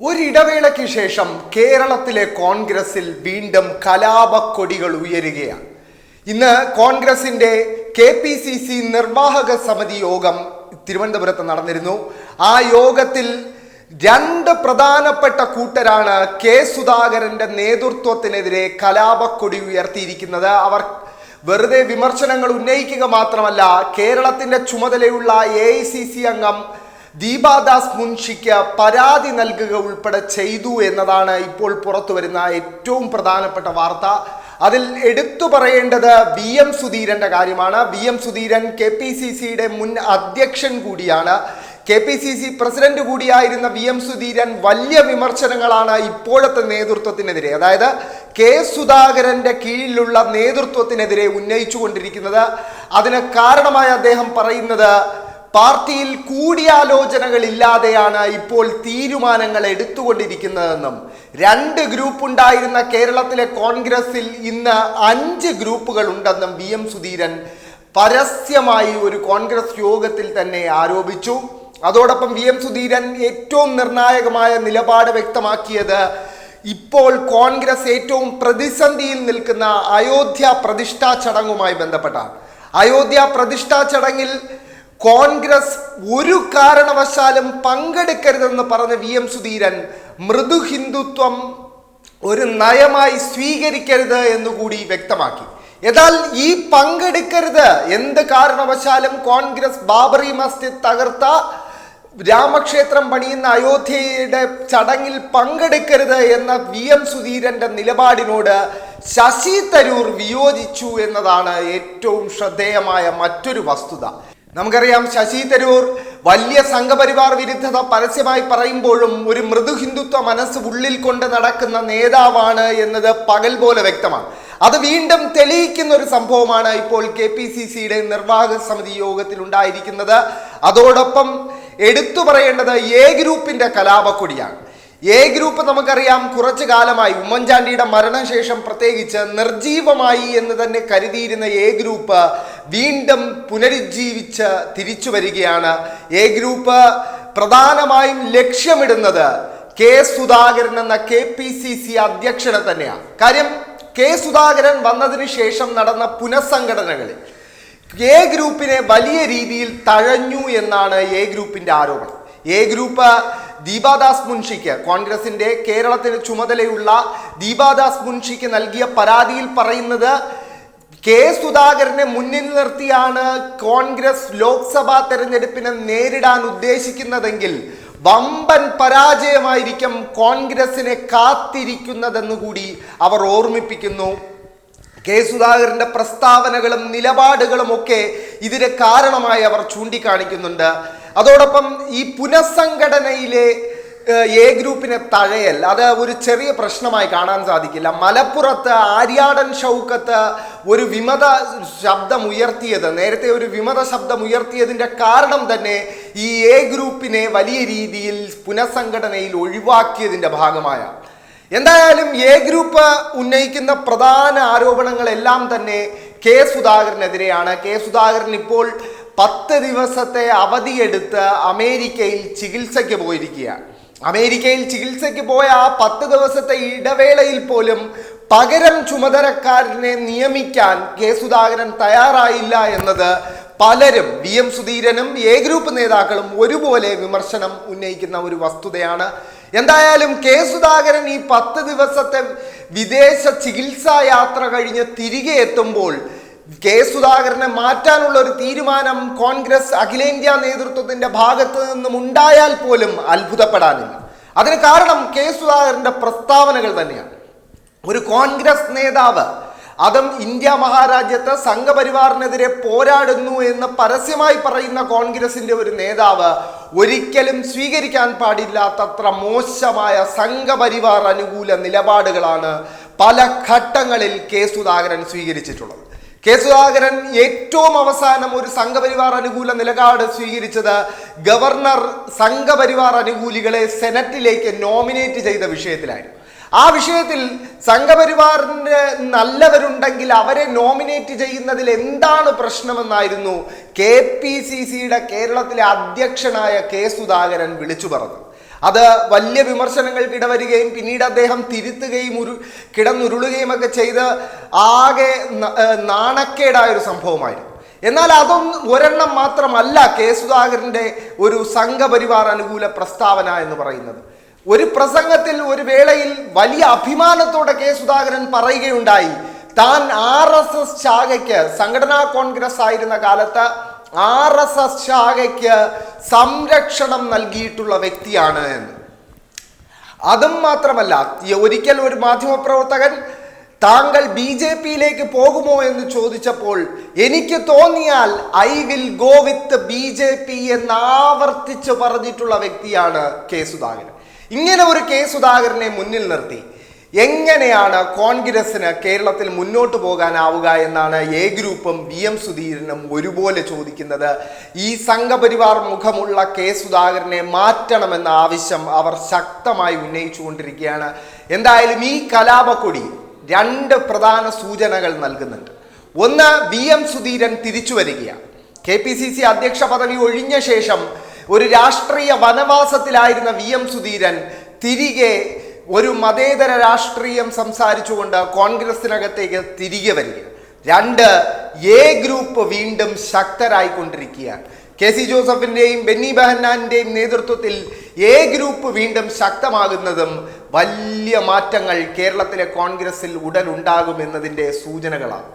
ഒരിടവേളയ്ക്ക് ശേഷം കേരളത്തിലെ കോൺഗ്രസിൽ വീണ്ടും കലാപക്കൊടികൾ ഉയരുകയാണ്. ഇന്ന് കോൺഗ്രസിന്റെ കെ പി സി സി നിർവാഹക സമിതി യോഗം തിരുവനന്തപുരത്ത് നടന്നിരുന്നു. ആ യോഗത്തിൽ രണ്ട് പ്രധാനപ്പെട്ട കൂട്ടരാണ് കെ സുധാകരന്റെ നേതൃത്വത്തിനെതിരെ കലാപക്കൊടി ഉയർത്തിയിരിക്കുന്നത്. അവർ വെറുതെ വിമർശനങ്ങൾ ഉന്നയിക്കുക മാത്രമല്ല കേരളത്തിന്റെ ചുമതലയുള്ള എ ഐ സി സി അംഗം ദീപാദാസ് മുൻഷിക്ക് പരാതി നൽകുക ഉൾപ്പെടെ ചെയ്തു എന്നതാണ് ഇപ്പോൾ പുറത്തു വരുന്ന ഏറ്റവും പ്രധാനപ്പെട്ട വാർത്ത. അതിൽ എടുത്തു പറയേണ്ടത് വി എം സുധീരന്റെ കാര്യമാണ്. V M Sudheeran K P C സിയുടെ മുൻ അധ്യക്ഷൻ കൂടിയാണ്. K P C C president കൂടിയായിരുന്ന V M Sudheeran വലിയ വിമർശനങ്ങളാണ് ഇപ്പോഴത്തെ നേതൃത്വത്തിനെതിരെ. അതായത് കെ സുധാകരന്റെ കീഴിലുള്ള നേതൃത്വത്തിനെതിരെ ഉന്നയിച്ചു കൊണ്ടിരിക്കുന്നത് അതിന് കാരണമായി അദ്ദേഹം പറയുന്നത് പാർട്ടിയിൽ കൂടിയാലോചനകളില്ലാതെയാണ് ഇപ്പോൾ തീരുമാനങ്ങൾ എടുത്തുകൊണ്ടിരിക്കുന്നതെന്നും രണ്ട് ഗ്രൂപ്പ് ഉണ്ടായിരുന്ന കേരളത്തിലെ കോൺഗ്രസിൽ ഇന്ന് അഞ്ച് ഗ്രൂപ്പുകൾ ഉണ്ടെന്നും വി എം സുധീരൻ പരസ്യമായി ഒരു കോൺഗ്രസ് യോഗത്തിൽ തന്നെ ആരോപിച്ചു. അതോടൊപ്പം വി എം സുധീരൻ ഏറ്റവും നിർണായകമായ നിലപാട് വ്യക്തമാക്കിയത് ഇപ്പോൾ കോൺഗ്രസ് ഏറ്റവും പ്രതിസന്ധിയിൽ നിൽക്കുന്ന അയോധ്യ പ്രതിഷ്ഠാ ചടങ്ങുമായി ബന്ധപ്പെട്ടാണ്. അയോധ്യ പ്രതിഷ്ഠാ ചടങ്ങിൽ കോൺഗ്രസ് ഒരു കാരണവശാലും പങ്കെടുക്കരുതെന്ന് പറഞ്ഞ വി എം സുധീരൻ മൃദു ഹിന്ദുത്വം ഒരു നയമായി സ്വീകരിക്കരുത് എന്നുകൂടി വ്യക്തമാക്കി. എന്നാൽ ഈ പങ്കെടുക്കരുത് എന്ത് കാരണവശാലും കോൺഗ്രസ് ബാബറി മസ്ജിദ് തകർത്ത രാമക്ഷേത്രം പണിയുന്ന അയോധ്യയുടെ ചടങ്ങിൽ പങ്കെടുക്കരുത് എന്ന വി എം സുധീരന്റെ നിലപാടിനോട് ശശി തരൂർ വിയോജിച്ചു എന്നതാണ് ഏറ്റവും ശ്രദ്ധേയമായ മറ്റൊരു വസ്തുത. നമുക്കറിയാം ശശി തരൂർ വലിയ സംഘപരിവാർ വിരുദ്ധത പരസ്യമായി പറയുമ്പോഴും ഒരു മൃദു ഹിന്ദുത്വ മനസ്സ് ഉള്ളിൽ കൊണ്ട് നടക്കുന്ന നേതാവാണ് എന്നത് പകൽ പോലെ വ്യക്തമാണ്. അത് വീണ്ടും തെളിയിക്കുന്ന ഒരു സംഭവമാണ് ഇപ്പോൾ കെ പി സി സിയുടെ നിർവാഹക സമിതി യോഗത്തിൽ ഉണ്ടായിരിക്കുന്നത്. അതോടൊപ്പം എടുത്തു പറയേണ്ടത് എ ഗ്രൂപ്പിന്റെ കലാപക്കൊടിയാണ്. എ ഗ്രൂപ്പ് നമുക്കറിയാം കുറച്ചു കാലമായി ഉമ്മൻചാണ്ടിയുടെ മരണശേഷം പ്രത്യേകിച്ച് നിർജീവമായി എന്ന് തന്നെ കരുതിയിരുന്ന എ ഗ്രൂപ്പ് വീണ്ടും പുനരുജ്ജീവിച്ച് തിരിച്ചു വരികയാണ്. എ ഗ്രൂപ്പ് പ്രധാനമായും ലക്ഷ്യമിടുന്നത് കെ സുധാകരൻ എന്ന കെ പി സി സി അധ്യക്ഷനെ തന്നെയാണ്. കാര്യം കെ സുധാകരൻ വന്നതിന് ശേഷം നടന്ന പുനഃസംഘടനകളിൽ എ ഗ്രൂപ്പിനെ വലിയ രീതിയിൽ തഴഞ്ഞു എന്നാണ് എ ഗ്രൂപ്പിന്റെ ആരോപണം. എ ഗ്രൂപ്പ് ദീപാദാസ് മുൻഷിക്ക്. കോൺഗ്രസിന്റെ കേരളത്തിന് ചുമതലയുള്ള ദീപാദാസ് മുൻഷിക്ക് നൽകിയ പരാതിയിൽ പറയുന്നത് കെ സുധാകരനെ മുന്നിൽ നിർത്തിയാണ് കോൺഗ്രസ് ലോക്സഭാ തെരഞ്ഞെടുപ്പിനെ നേരിടാൻ ഉദ്ദേശിക്കുന്നതെങ്കിൽ വമ്പൻ പരാജയമായിരിക്കും കോൺഗ്രസിനെ കാത്തിരിക്കുന്നതെന്ന് കൂടി അവർ ഓർമ്മിപ്പിക്കുന്നു. കെ സുധാകരന്റെ പ്രസ്താവനകളും നിലപാടുകളും ഒക്കെ ഇതിന് കാരണമായി അവർ ചൂണ്ടിക്കാണിക്കുന്നുണ്ട്. അതോടൊപ്പം ഈ പുനഃസംഘടനയിലെ എ ഗ്രൂപ്പിനെ തഴയൽ അത് ഒരു ചെറിയ പ്രശ്നമായി കാണാൻ സാധിക്കില്ല. മലപ്പുറത്ത് ആര്യാടൻ ഷൗക്കത്ത് ഒരു വിമത ശബ്ദം ഉയർത്തിയത് നേരത്തെ ഒരു വിമത ശബ്ദം ഉയർത്തിയതിന്റെ കാരണം തന്നെ ഈ എ ഗ്രൂപ്പിനെ വലിയ രീതിയിൽ പുനഃസംഘടനയിൽ ഒഴിവാക്കിയതിന്റെ ഭാഗമായ എന്തായാലും എ ഗ്രൂപ്പ് ഉന്നയിക്കുന്ന പ്രധാന ആരോപണങ്ങളെല്ലാം തന്നെ കെ സുധാകരനെതിരെയാണ്. കെ സുധാകരൻ ഇപ്പോൾ പത്ത് ദിവസത്തെ അവധിയെടുത്ത് അമേരിക്കയിൽ ചികിത്സയ്ക്ക് പോയിരിക്കുകയാണ്. അമേരിക്കയിൽ ചികിത്സയ്ക്ക് പോയ ആ പത്ത് ദിവസത്തെ ഇടവേളയിൽ പോലും പകരം ചുമതലക്കാരനെ നിയമിക്കാൻ കെ സുധാകരൻ തയ്യാറായില്ല എന്നത് പലരും വി എം സുധീരനും എ ഗ്രൂപ്പ് നേതാക്കളും ഒരുപോലെ വിമർശനം ഉന്നയിക്കുന്ന ഒരു വസ്തുതയാണ്. എന്തായാലും കെ സുധാകരൻ ഈ പത്ത് ദിവസത്തെ വിദേശ ചികിത്സാ യാത്ര കഴിഞ്ഞ് തിരികെ എത്തുമ്പോൾ കെ സുധാകരനെ മാറ്റാനുള്ള ഒരു തീരുമാനം കോൺഗ്രസ് അഖിലേന്ത്യാ നേതൃത്വത്തിന്റെ ഭാഗത്ത് നിന്നും ഉണ്ടായാൽ പോലും അത്ഭുതപ്പെടാനില്ല. അതിന് കാരണം കെ സുധാകരന്റെ പ്രസ്താവനകൾ തന്നെയാണ്. ഒരു കോൺഗ്രസ് നേതാവ് അതും ഇന്ത്യ മഹാരാജ്യത്ത് സംഘപരിവാറിനെതിരെ പോരാടുന്നു എന്ന് പരസ്യമായി പറയുന്ന കോൺഗ്രസിന്റെ ഒരു നേതാവ് ഒരിക്കലും സ്വീകരിക്കാൻ പാടില്ലാത്തത്ര മോശമായ സംഘപരിവാർ അനുകൂല നിലപാടുകളാണ് പല ഘട്ടങ്ങളിൽ കെ സുധാകരൻ സ്വീകരിച്ചിട്ടുള്ളത്. കെ സുധാകരൻ ഏറ്റവും അവസാനം ഒരു സംഘപരിവാർ അനുകൂല നിലപാട് സ്വീകരിച്ചത് ഗവർണർ സംഘപരിവാർ അനുകൂലികളെ സെനറ്റിലേക്ക് നോമിനേറ്റ് ചെയ്ത വിഷയത്തിലായിരുന്നു. ആ വിഷയത്തിൽ സംഘപരിവാറിന്റെ നല്ലവരുണ്ടെങ്കിൽ അവരെ നോമിനേറ്റ് ചെയ്യുന്നതിൽ എന്താണ് പ്രശ്നമെന്നായിരുന്നു കെ പി സി സിയുടെ കേരളത്തിലെ അധ്യക്ഷനായ കെ സുധാകരൻ വിളിച്ചു പറഞ്ഞത്. അത് വലിയ വിമർശനങ്ങൾക്ക് ഇടവരികയും പിന്നീട് അദ്ദേഹം തിരുത്തുകയും ഉരു കിടന്നുരുളുകയും ഒക്കെ ചെയ്ത് ആകെ നാണക്കേടായ ഒരു സംഭവമായിരുന്നു. എന്നാൽ അതൊന്നും ഒരെണ്ണം മാത്രമല്ല കെ സുധാകരന്റെ ഒരു സംഘപരിവാർ അനുകൂല പ്രസ്താവന എന്ന് പറയുന്നത്. ഒരു പ്രസംഗത്തിൽ ഒരു വേളയിൽ വലിയ അഭിമാനത്തോടെ കെ സുധാകരൻ പറയുകയുണ്ടായി താൻ ആർ എസ് എസ് ശാഖയ്ക്ക് സംഘടനാ കോൺഗ്രസ് ആയിരുന്ന കാലത്ത് ആർ എസ് എസ് ശാഖയ്ക്ക് സംരക്ഷണം നൽകിയിട്ടുള്ള വ്യക്തിയാണ് എന്ന്. അതും മാത്രമല്ല ഒരിക്കൽ ഒരു മാധ്യമപ്രവർത്തകൻ താങ്കൾ ബി ജെ പിയിലേക്ക് പോകുമോ എന്ന് ചോദിച്ചപ്പോൾ എനിക്ക് തോന്നിയാൽ I will go with B J P എന്ന് ആവർത്തിച്ച് പറഞ്ഞിട്ടുള്ള വ്യക്തിയാണ് കെ സുധാകരൻ. ഇങ്ങനെ ഒരു കെ സുധാകരനെ മുന്നിൽ നിർത്തി. എങ്ങനെയാണ് കോൺഗ്രസിന് കേരളത്തിൽ മുന്നോട്ട് പോകാനാവുക എന്നാണ് എ ഗ്രൂപ്പും വി എം സുധീരനും ഒരുപോലെ ചോദിക്കുന്നത്. ഈ സംഘപരിവാർ മുഖമുള്ള കെ സുധാകരനെ മാറ്റണമെന്ന ആവശ്യം അവർ ശക്തമായി ഉന്നയിച്ചുകൊണ്ടിരിക്കുകയാണ്. എന്തായാലും ഈ കലാപക്കൊടി രണ്ട് പ്രധാന സൂചനകൾ നൽകുന്നുണ്ട്. ഒന്ന് വി എം സുധീരൻ തിരിച്ചു വരികയാണ്. കെ പി സി സി അധ്യക്ഷ പദവി ഒഴിഞ്ഞ ശേഷം ഒരു രാഷ്ട്രീയ വനവാസത്തിലായിരുന്ന വി എം സുധീരൻ തിരികെ ഒരു മതേതര രാഷ്ട്രീയം സംസാരിച്ചുകൊണ്ട് കോൺഗ്രസിനകത്തേക്ക് തിരികെ വരിക. രണ്ട് എ ഗ്രൂപ്പ് വീണ്ടും ശക്തരായിക്കൊണ്ടിരിക്കുകയാണ്. കെ സി ജോസഫിന്റെയും ബെന്നി ബെഹന്നാന്റെയും നേതൃത്വത്തിൽ എ ഗ്രൂപ്പ് വീണ്ടും ശക്തമാകുന്നതും വലിയ മാറ്റങ്ങൾ കേരളത്തിലെ കോൺഗ്രസിൽ ഉടൻ ഉണ്ടാകുമെന്നതിന്റെ സൂചനകളാണ്.